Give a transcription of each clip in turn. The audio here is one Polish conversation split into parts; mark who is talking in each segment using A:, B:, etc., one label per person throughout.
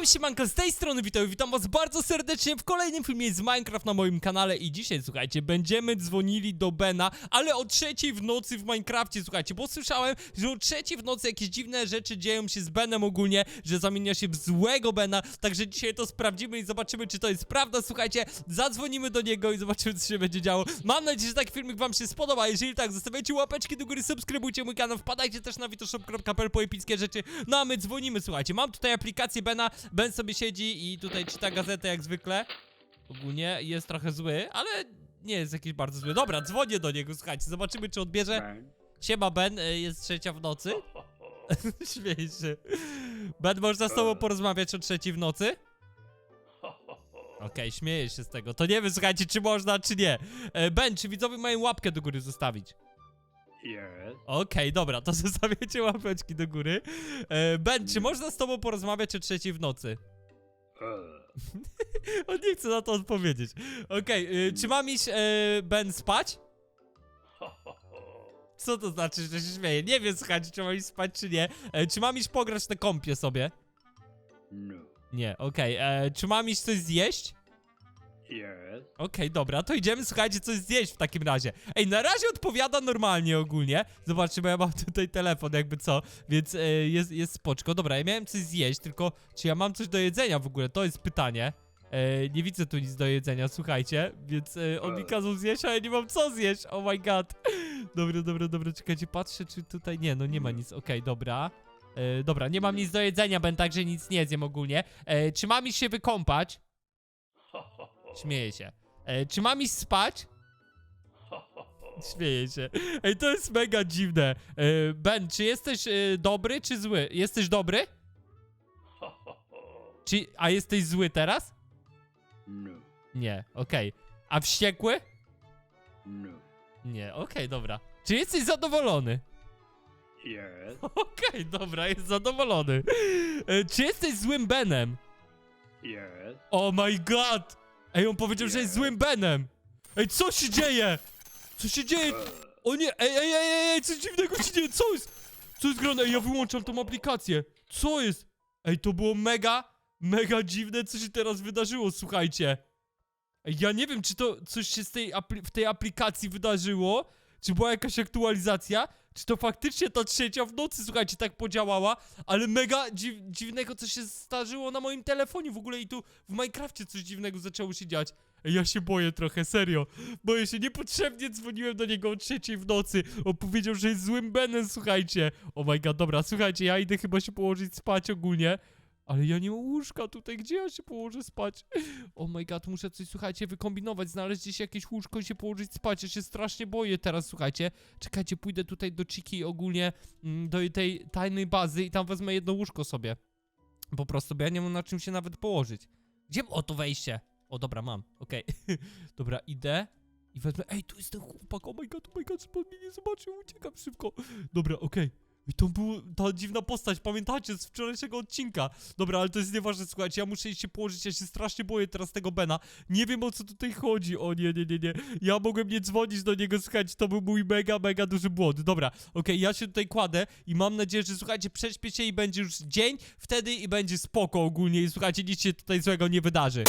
A: Yo, siemanko, z tej strony witam, witam was bardzo serdecznie w kolejnym filmie z Minecraft na moim kanale i dzisiaj, słuchajcie, będziemy dzwonili do Bena, ale o trzeciej w nocy w Minecrafcie, słuchajcie, bo słyszałem, że o trzeciej w nocy jakieś dziwne rzeczy dzieją się z Benem ogólnie, że zamienia się w złego Bena, także dzisiaj to sprawdzimy i zobaczymy, czy to jest prawda, słuchajcie, zadzwonimy do niego i zobaczymy, co się będzie działo. Mam nadzieję, że taki filmik wam się spodoba, jeżeli tak, zostawiajcie łapeczki do góry, subskrybujcie mój kanał, wpadajcie też na witoshop.pl po epickie rzeczy, no a my dzwonimy, słuchajcie, mam tutaj aplikację Bena, Ben sobie siedzi i tutaj czyta gazetę jak zwykle, ogólnie jest trochę zły, ale nie jest jakiś bardzo zły. Dobra, dzwonię do niego, słuchajcie, zobaczymy, czy odbierze.
B: Ben.
A: Siema Ben, y, jest trzecia w nocy. Śmiej się. Ben, można z tobą porozmawiać o trzeciej w nocy? Okej, śmieję się z tego. To nie wiem, słuchajcie, czy można, czy nie. E, Ben, czy widzowie mają łapkę do góry zostawić? Okej, dobra, to zostawiacie łapeczki do góry. E, ben, czy można z tobą porozmawiać o trzeciej w nocy?
B: Uh.
A: On nie chce na to odpowiedzieć. Okej, y, czy mam iść, e, Ben, spać? Co to znaczy, że się śmieje? Nie wiem, słuchajcie, czy mam iść spać, czy nie. E, czy mam iść pograć na kąpie sobie?
B: No.
A: Nie, okej. e, Czy mam iść coś zjeść?
B: Yes.
A: Okej, dobra, to idziemy, słuchajcie, coś zjeść w takim razie. Ej, na razie odpowiada normalnie ogólnie. Zobaczcie, bo ja mam tutaj telefon, jakby co, więc e, jest, jest spoczko. Dobra, ja miałem coś zjeść, tylko czy ja mam coś do jedzenia w ogóle? To jest pytanie. E, nie widzę tu nic do jedzenia, słuchajcie, więc e, on mi kazał zjeść, a ja nie mam co zjeść. Oh my god. Dobra, dobra, dobra, czekajcie, patrzę, czy tutaj... Nie, no nie ma nic, okej, dobra. E, dobra, nie mam nic do jedzenia, ben także nic nie zjem ogólnie. E, czy mam iść się wykąpać? Śmieję się. E, czy mam iść spać? Śmieję się. Ej, to jest mega dziwne. E, ben, czy jesteś e, dobry, czy zły? Jesteś dobry? Czy, a jesteś zły teraz?
B: No.
A: Nie, okej. A wściekły?
B: No.
A: Nie, okej, dobra. Czy jesteś zadowolony?
B: Yes.
A: Okej, dobra, jest zadowolony. E, czy jesteś złym Benem?
B: Yes.
A: Oh my god! Ej, on powiedział, że jest złym Benem! Ej, co się dzieje? Co się dzieje? O nie, ej, ej, ej, ej, ej, coś dziwnego się dzieje, co jest? Co jest grane? Ej, ja wyłączam tą aplikację. Co jest? Ej, to było mega, mega dziwne, co się teraz wydarzyło, słuchajcie. Ej, ja nie wiem, czy to coś się z tej w tej aplikacji wydarzyło, czy była jakaś aktualizacja, czy to faktycznie ta trzecia w nocy, słuchajcie, tak podziałała, ale mega dziw dziwnego coś się zdarzyło na moim telefonie w ogóle i tu w Minecrafcie coś dziwnego zaczęło się dziać. Ja się boję trochę, serio. Boję się, niepotrzebnie dzwoniłem do niego o trzeciej w nocy. On powiedział, że jest złym Benem, słuchajcie. Oh my god, dobra, słuchajcie, ja idę chyba się położyć spać ogólnie. Ale ja nie mam łóżka tutaj, gdzie ja się położę spać? Oh my god, muszę coś, słuchajcie, wykombinować, znaleźć gdzieś jakieś łóżko i się położyć spać. Ja się strasznie boję teraz, słuchajcie. Czekajcie, pójdę tutaj do Chiki ogólnie, mm, do tej tajnej bazy i tam wezmę jedno łóżko sobie. Po prostu, bo ja nie mam na czym się nawet położyć. Gdzie, o to wejście. O, dobra, mam, okej. dobra, idę i wezmę, ej, tu jest ten chłopak, oh my god, oh my god, żeby on mnie nie zobaczył, uciekam szybko. Dobra, okej. I to była ta dziwna postać, pamiętacie, z wczorajszego odcinka. Dobra, ale to jest nieważne, słuchajcie, ja muszę się położyć, ja się strasznie boję teraz tego Bena. Nie wiem o co tutaj chodzi, o nie, nie, nie, nie. Ja mogłem nie dzwonić do niego, słuchajcie, to był mój mega, mega duży błąd. Dobra, okej, ja się tutaj kładę i mam nadzieję, że słuchajcie, prześpię się i będzie już dzień, wtedy i będzie spoko ogólnie i słuchajcie, nic się tutaj złego nie wydarzy.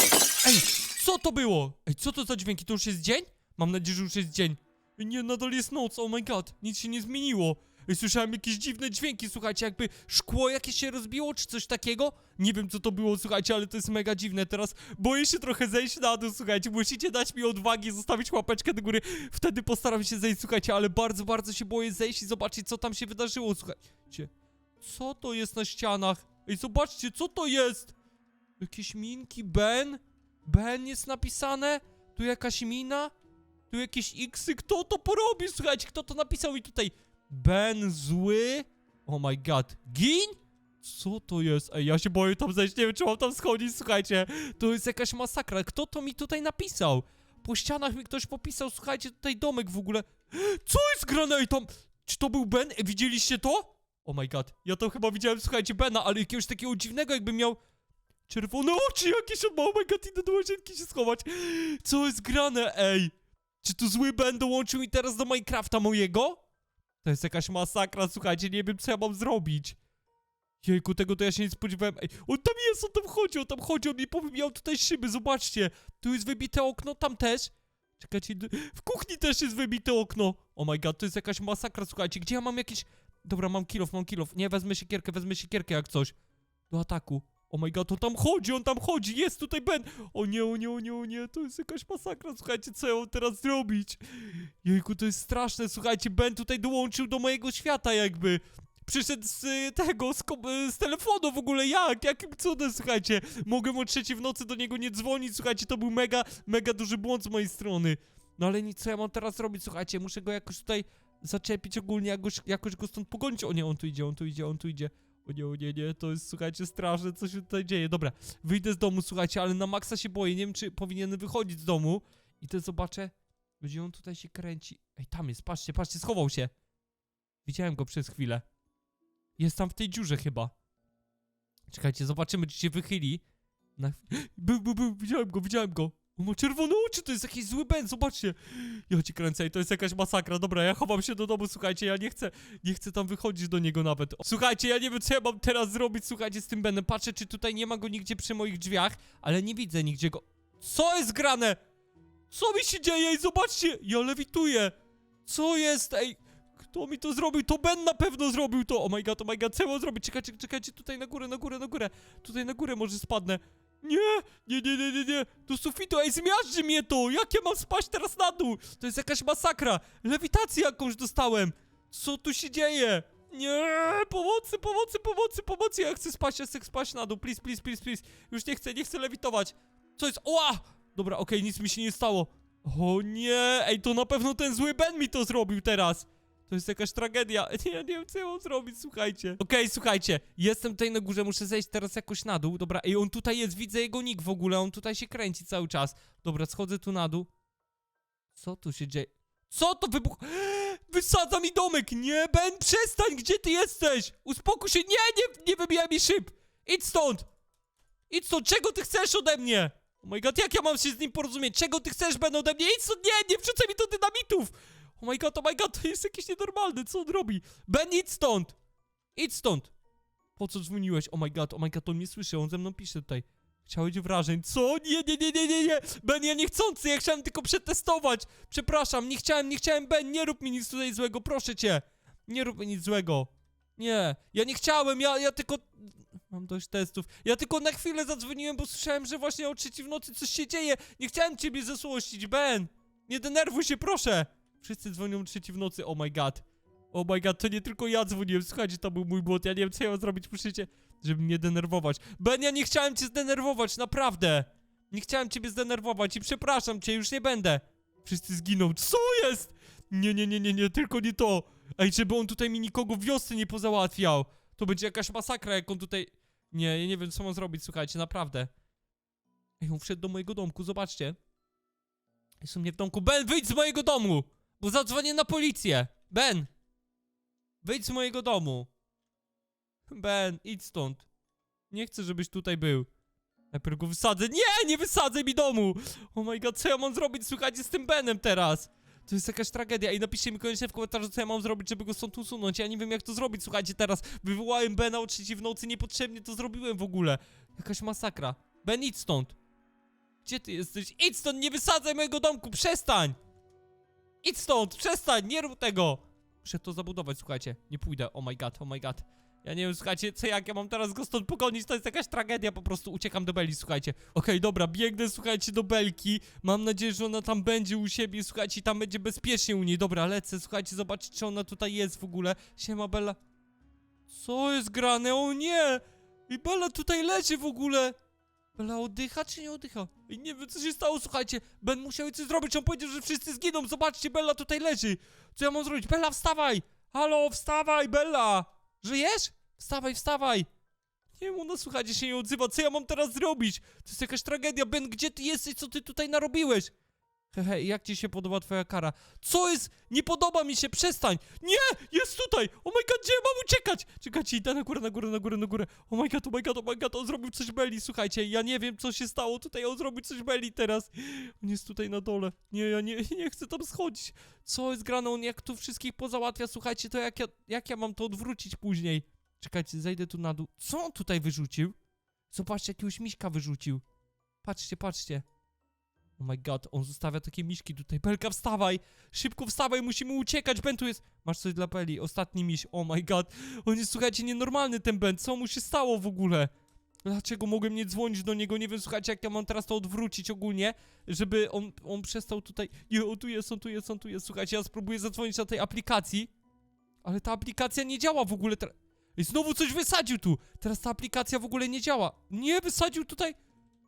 A: Ej, co to było? Ej, co to za dźwięki? To już jest dzień? Mam nadzieję, że już jest dzień. Nie, nadal jest noc, oh my god, nic się nie zmieniło. Ej, słyszałem jakieś dziwne dźwięki, słuchajcie, jakby szkło jakieś się rozbiło, czy coś takiego? Nie wiem, co to było, słuchajcie, ale to jest mega dziwne. Teraz boję się trochę zejść na dół, słuchajcie, musicie dać mi odwagi, zostawić łapeczkę do góry, wtedy postaram się zejść, słuchajcie, ale bardzo, bardzo się boję zejść i zobaczyć, co tam się wydarzyło, słuchajcie. Co to jest na ścianach? Ej, zobaczcie, co to jest? Jakieś minki, Ben? Ben jest napisane? Tu jakaś mina? Tu jakieś xy? Kto to porobił? Słuchajcie, kto to napisał mi tutaj? Ben zły? Oh my god. Gin? Co to jest? Ej, ja się boję tam zejść, nie wiem czy mam tam schodzić, słuchajcie. To jest jakaś masakra. Kto to mi tutaj napisał? Po ścianach mi ktoś popisał, słuchajcie, tutaj domek w ogóle. Co jest tam... Czy to był Ben? Widzieliście to? Oh my god. Ja to chyba widziałem, słuchajcie, Bena, ale jakiegoś takiego dziwnego, jakby miał... Czerwone oczy jakieś, oh my god, idę do łazienki się schować. Co jest grane, ej? Czy tu zły Ben dołączył mi teraz do Minecrafta mojego? To jest jakaś masakra, słuchajcie, nie wiem co ja mam zrobić. Jejku, tego to ja się nie spodziewałem. Ej, on tam jest, on tam chodzi, on tam chodzi, on mi powybijał tutaj szyby, zobaczcie. Tu jest wybite okno, tam też. Czekajcie, w kuchni też jest wybite okno. Oh my god, to jest jakaś masakra, słuchajcie. Gdzie ja mam jakieś... Dobra, mam kilof, mam kilof. Nie, wezmę siekierkę, wezmę siekierkę jak coś. Do ataku. Oh my god, on tam chodzi, on tam chodzi, jest tutaj Ben. O nie, o nie, o nie, o nie, to jest jakaś masakra, słuchajcie, co ja mam teraz zrobić? Jejku, to jest straszne, słuchajcie, Ben tutaj dołączył do mojego świata jakby. Przyszedł z y, tego, z, y, z telefonu w ogóle, jak? Jakim cudem, słuchajcie. Mogłem o trzeciej w nocy do niego nie dzwonić, słuchajcie, to był mega, mega duży błąd z mojej strony. No ale nic, co ja mam teraz robić, słuchajcie, muszę go jakoś tutaj zaczepić ogólnie, jakoś, jakoś go stąd pogonić. O nie, on tu idzie, on tu idzie, on tu idzie. O nie, o nie, nie, to jest, słuchajcie, straszne, co się tutaj dzieje. Dobra, wyjdę z domu, słuchajcie, ale na maksa się boję, nie wiem, czy powinienem wychodzić z domu. I to zobaczę, gdzie on tutaj się kręci. Ej, tam jest, patrzcie, patrzcie, schował się. Widziałem go przez chwilę. Jest tam w tej dziurze chyba. Czekajcie, zobaczymy, czy się wychyli. Na... Był, był, był, widziałem go, widziałem go. On ma czerwone oczy, to jest jakiś zły Ben, zobaczcie. Ja ci kręcę i to jest jakaś masakra. Dobra, ja chowam się do domu, słuchajcie, ja nie chcę, nie chcę tam wychodzić do niego nawet. Słuchajcie, ja nie wiem, co ja mam teraz zrobić, słuchajcie, z tym Benem. Patrzę, czy tutaj nie ma go nigdzie przy moich drzwiach, ale nie widzę nigdzie go. Co jest grane? Co mi się dzieje? Ej, zobaczcie, ja lewituję. Co jest? Ej, kto mi to zrobił? To Ben na pewno zrobił to. Oh my god, oh my god, co ja mam zrobić? Czekajcie, czekajcie, tutaj na górę, na górę, na górę. Tutaj na górę może spadnę. Nie, nie, nie, nie, nie, nie. Do sufitu, ej, zmiażdży mnie to. Jak ja mam spaść teraz na dół? To jest jakaś masakra. Lewitację jakąś dostałem. Co tu się dzieje? Nie, pomocy, pomocy, pomocy, pomocy. Ja chcę spaść, ja chcę spaść na dół. Please, please, please, please. Już nie chcę, nie chcę lewitować. Co jest? Oła! Dobra, okej, nic mi się nie stało. O nie, ej, to na pewno ten zły Ben mi to zrobił teraz. To jest jakaś tragedia. Nie, nie wiem, co ja mam zrobić, słuchajcie. Okej, słuchajcie, jestem tutaj na górze, muszę zejść teraz jakoś na dół. Dobra, ej, on tutaj jest, widzę jego nick w ogóle, on tutaj się kręci cały czas. Dobra, schodzę tu na dół. Co tu się dzieje? Co to wybuch... Wysadza mi domek! Nie, Ben, przestań! Gdzie ty jesteś? Uspokój się! Nie, nie, nie wybijaj mi szyb! Idź stąd! Idź stąd! Czego ty chcesz ode mnie? Oh my god, jak ja mam się z nim porozumieć? Czego ty chcesz, Ben, ode mnie? Idź stąd! Nie, nie wrzucaj mi do dynamitów! Oh my god, oh my god, to jest jakieś nienormalne, co on robi? Ben, idź stąd! Idź stąd! Po co dzwoniłeś? Oh my god, oh my god, on mnie słyszy, on ze mną pisze tutaj. Chciałeś wrażeń. Co? Nie, nie, nie, nie, nie, nie! Ben, ja niechcący, ja chciałem tylko przetestować! Przepraszam, nie chciałem, nie chciałem, Ben, nie rób mi nic tutaj złego, proszę cię! Nie rób mi nic złego. Nie, ja nie chciałem, ja, ja tylko... Mam dość testów. Ja tylko na chwilę zadzwoniłem, bo słyszałem, że właśnie o trzeciej w nocy coś się dzieje. Nie chciałem ciebie zesłościć, Ben! Nie denerwuj się, proszę! Wszyscy dzwonią o trzeciej w nocy, oh my god. Oh my god, to nie tylko ja dzwoniłem, słuchajcie, to był mój błąd, ja nie wiem, co ja mam zrobić, puszycie, żeby mnie denerwować. Ben, ja nie chciałem cię zdenerwować, naprawdę! Nie chciałem ciebie zdenerwować i przepraszam cię, już nie będę. Wszyscy zginą, co jest? Nie, nie, nie, nie, nie, tylko nie to. Ej, żeby on tutaj mi nikogo w wiosce nie pozałatwiał. To będzie jakaś masakra, jak on tutaj... Nie, ja nie wiem, co mam zrobić, słuchajcie, naprawdę. Ej, on wszedł do mojego domku, zobaczcie. Jest u mnie w domku. Ben, wyjdź z mojego domu! Bo zadzwonię na policję. Ben! Wyjdź z mojego domu. Ben, idź stąd. Nie chcę, żebyś tutaj był. Najpierw go wysadzę. Nie, nie wysadzę mi domu! Oh my god, co ja mam zrobić, słuchajcie, z tym Benem teraz? To jest jakaś tragedia i napiszcie mi koniecznie w komentarzu, co ja mam zrobić, żeby go stąd usunąć. Ja nie wiem, jak to zrobić, słuchajcie, teraz wywołałem Bena o trzeciej w nocy, niepotrzebnie to zrobiłem w ogóle. Jakaś masakra. Ben, idź stąd. Gdzie ty jesteś? Idź stąd, nie wysadzaj mojego domku, przestań! Idź stąd, przestań, nie rób tego! Muszę to zabudować, słuchajcie. Nie pójdę, oh my god, oh my god. Ja nie wiem, słuchajcie, co jak ja mam teraz go stąd pogonić, to jest jakaś tragedia, po prostu uciekam do Beli, słuchajcie. Okej, dobra, biegnę, słuchajcie, do Belki. Mam nadzieję, że ona tam będzie u siebie, słuchajcie, tam będzie bezpiecznie u niej. Dobra, lecę, słuchajcie, zobaczyć, czy ona tutaj jest w ogóle. Siema, Bella. Co jest grane? O nie! I Bella tutaj leży w ogóle. Bella oddycha czy nie oddycha? I nie wiem, co się stało, słuchajcie. Ben musiał coś zrobić, on powiedział, że wszyscy zginą. Zobaczcie, Bella tutaj leży. Co ja mam zrobić? Bella, wstawaj! Halo, wstawaj, Bella! Żyjesz? Wstawaj, wstawaj! Nie wiem, ona, słuchajcie, się nie odzywa. Co ja mam teraz zrobić? To jest jakaś tragedia. Ben, gdzie ty jesteś? Co ty tutaj narobiłeś? Hehe, jak ci się podoba twoja kara? Co jest? Nie podoba mi się, przestań! Nie! Jest tutaj! Oh my god, gdzie mam uciekać? Czekajcie, idę na górę, na górę, na górę, na górę. Oh my god, oh my god, oh my god, on zrobił coś Beli, słuchajcie, ja nie wiem, co się stało tutaj, on zrobił coś Beli teraz. On jest tutaj na dole. Nie, ja nie, nie chcę tam schodzić. Co jest grane? On jak tu wszystkich pozałatwia, słuchajcie, to jak ja, jak ja mam to odwrócić później? Czekajcie, zejdę tu na dół. Co on tutaj wyrzucił? Zobaczcie, jakiegoś miśka wyrzucił. Patrzcie, patrzcie. Oh my god, on zostawia takie miśki tutaj. Belka, wstawaj! Szybko wstawaj, musimy uciekać, Ben tu jest. Masz coś dla Beli, ostatni miś. Oh my god. On jest, słuchajcie, nienormalny ten Ben. Co mu się stało w ogóle? Dlaczego mogłem nie dzwonić do niego? Nie wiem, słuchajcie, jak ja mam teraz to odwrócić ogólnie, żeby on, on przestał tutaj... Nie, tu jest, on tu jest, on tu jest. Słuchajcie, ja spróbuję zadzwonić na tej aplikacji, ale ta aplikacja nie działa w ogóle. Tra- Ej, znowu coś wysadził tu. Teraz ta aplikacja w ogóle nie działa. Nie, wysadził tutaj...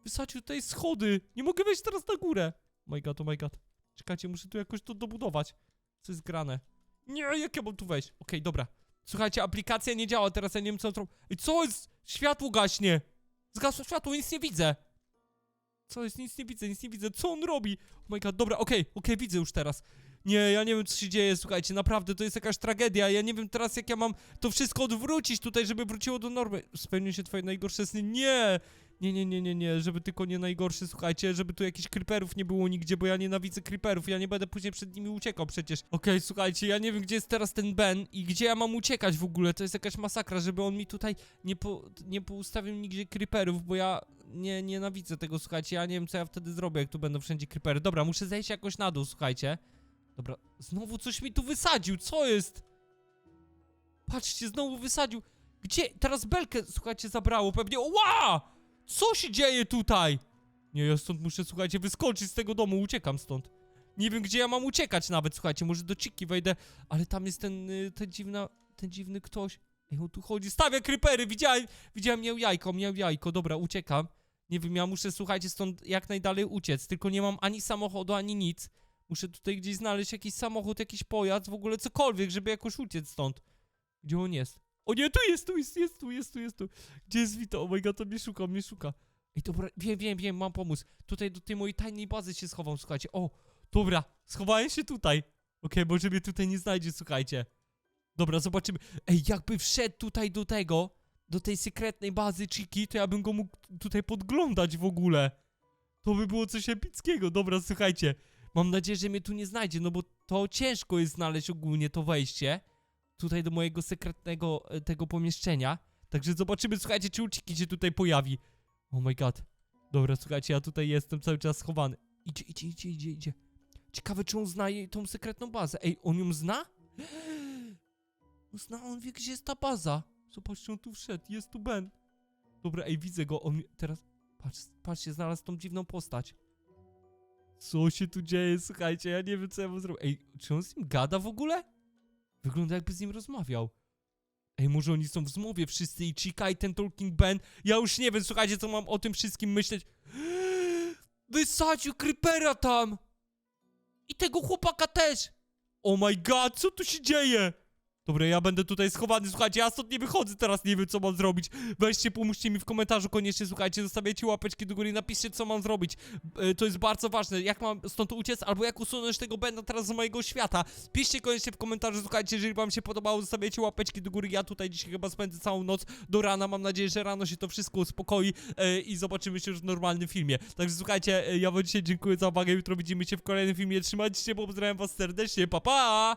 A: Wysadził tutaj schody. Nie mogę wejść teraz na górę. Oh my god, oh my god. Czekajcie, muszę tu jakoś to dobudować. Co jest grane? Nie, jak ja mam tu wejść? Okej, dobra. Słuchajcie, aplikacja nie działa, teraz ja nie wiem co. Ej, co jest? Światło gaśnie. Zgasło światło, nic nie widzę. Co jest? Nic nie widzę, nic nie widzę. Co on robi? Oh my god, dobra, okej, okej, widzę już teraz. Nie, ja nie wiem co się dzieje, słuchajcie, naprawdę to jest jakaś tragedia. Ja nie wiem teraz jak ja mam to wszystko odwrócić tutaj, żeby wróciło do normy. Spełnią się twoje najgorsze sny. Nie! Nie, nie, nie, nie, nie, żeby tylko nie najgorszy, słuchajcie, żeby tu jakichś creeperów nie było nigdzie, bo ja nienawidzę creeperów, ja nie będę później przed nimi uciekał przecież. Okej, słuchajcie, ja nie wiem, gdzie jest teraz ten Ben i gdzie ja mam uciekać w ogóle, to jest jakaś masakra, żeby on mi tutaj nie, po, nie poustawił nigdzie creeperów, bo ja nie nienawidzę tego, słuchajcie, ja nie wiem, co ja wtedy zrobię, jak tu będą wszędzie creepery. Dobra, muszę zejść jakoś na dół, słuchajcie. Dobra, znowu coś mi tu wysadził, co jest? Patrzcie, znowu wysadził. Gdzie? Teraz belkę, słuchajcie, zabrało pewnie. Ła! Co się dzieje tutaj? Nie, ja stąd muszę, słuchajcie, wyskoczyć z tego domu, uciekam stąd. Nie wiem, gdzie ja mam uciekać nawet, słuchajcie, może do Ciki wejdę, ale tam jest ten, y, ten dziwna, ten dziwny ktoś. Ej, on tu chodzi, stawia krypery, widziałem, widziałem, miał jajko, miał jajko, dobra, uciekam. Nie wiem, ja muszę, słuchajcie, stąd jak najdalej uciec, tylko nie mam ani samochodu, ani nic. Muszę tutaj gdzieś znaleźć jakiś samochód, jakiś pojazd, w ogóle cokolwiek, żeby jakoś uciec stąd. Gdzie on jest? O nie, tu jest, tu jest, jest tu, jest tu, jest tu. Gdzie jest Vito? Oh my god, on mnie szuka, mnie szuka. Ej, dobra, wiem, wiem, wiem, mam pomysł. Tutaj do tej mojej tajnej bazy się schowam, słuchajcie. O, dobra, schowałem się tutaj. Okej, może mnie tutaj nie znajdzie, słuchajcie. Dobra, zobaczymy. Ej, jakby wszedł tutaj do tego, do tej sekretnej bazy Chiki, to ja bym go mógł tutaj podglądać w ogóle. To by było coś epickiego. Dobra, słuchajcie. Mam nadzieję, że mnie tu nie znajdzie, no bo to ciężko jest znaleźć ogólnie to wejście. Tutaj do mojego sekretnego e, tego pomieszczenia. Także zobaczymy, słuchajcie, czy Uchiki się tutaj pojawi. Oh my god. Dobra, słuchajcie, ja tutaj jestem cały czas schowany. Idzie, idzie, idzie, idzie, idzie. Ciekawe, czy on zna jej tą sekretną bazę. Ej, on ją zna? On zna, on wie, gdzie jest ta baza. Zobaczcie, on tu wszedł, jest tu Ben. Dobra, ej, widzę go, on teraz... Patrz, patrzcie, znalazł tą dziwną postać. Co się tu dzieje, słuchajcie, ja nie wiem, co ja mam zrobić. Ej, czy on z nim gada w ogóle? Wygląda jakby z nim rozmawiał. Ej, może oni są w zmowie wszyscy i Chica i ten Talking Ben. Ja już nie wiem, słuchajcie, co mam o tym wszystkim myśleć. Wysadził Creepera tam! I tego chłopaka też! Oh my god, co tu się dzieje? Dobra, ja będę tutaj schowany, słuchajcie, ja stąd nie wychodzę teraz, nie wiem co mam zrobić. Weźcie, pomóżcie mi w komentarzu koniecznie, słuchajcie, zostawiajcie łapeczki do góry napiszcie co mam zrobić. E, to jest bardzo ważne, jak mam stąd uciec, albo jak usunąć tego Bena teraz z mojego świata. Piszcie koniecznie w komentarzu, słuchajcie, jeżeli wam się podobało, zostawiajcie łapeczki do góry. Ja tutaj dzisiaj chyba spędzę całą noc do rana, mam nadzieję, że rano się to wszystko uspokoi e, i zobaczymy się już w normalnym filmie. Także słuchajcie, e, ja wam dzisiaj dziękuję za uwagę, jutro widzimy się w kolejnym filmie, trzymajcie się, pozdrawiam was serdecznie, pa pa!